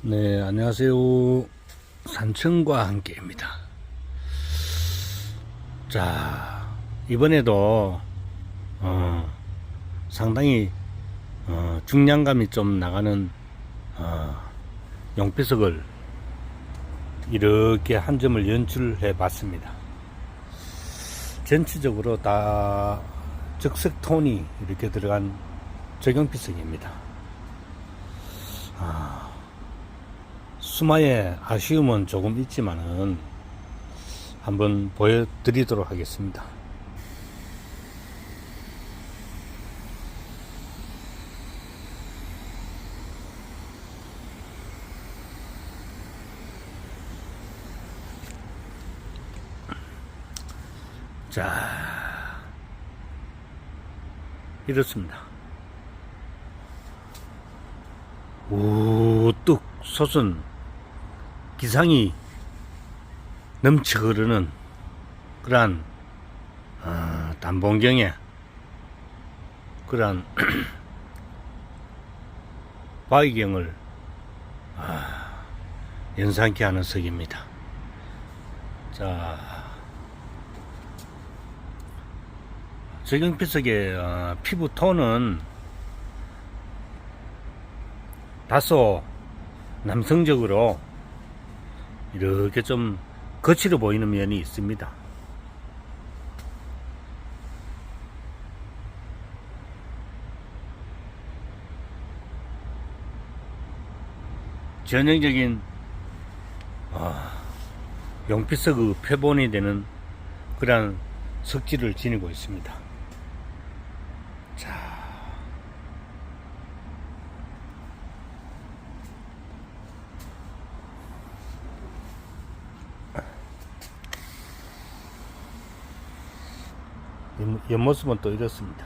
네, 안녕하세요. 산청과 함께입니다. 자, 이번에도, 어, 상당히, 어, 중량감이 좀 나가는, 어, 용피석을 이렇게 한 점을 연출해 봤습니다. 전체적으로 다 적색 톤이 이렇게 들어간 적용피석입니다. 수마의 아쉬움은 조금 있지만은 한번 보여드리도록 하겠습니다. 자, 이렇습니다. 우뚝 솟은 기상이 넘쳐 흐르는 그러한 어, 단봉경에 그러한 바위경을 아, 연상케 하는 석입니다. 자, 적용피석의 어, 피부 톤은 다소 남성적으로 이렇게 좀 거칠어 보이는 면이 있습니다. 전형적인 아, 용피석의 표본이 되는 그러한 석질을 지니고 있습니다. 자, 옆모습은 또 이렇습니다.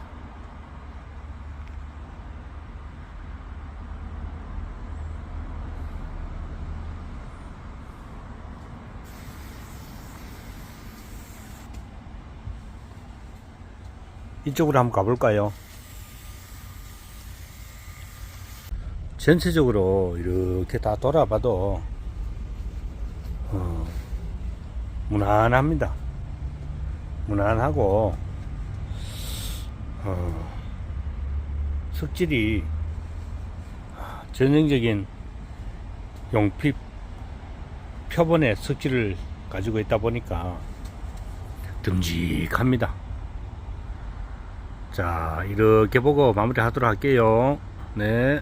이쪽으로 한번 가볼까요? 전체적으로 이렇게 다 돌아봐도 어, 무난합니다. 무난하고 어, 석질이 전형적인 용핍 표본의 석질을 가지고 있다 보니까 듬직합니다. 자, 이렇게 보고 마무리 하도록 할게요. 네.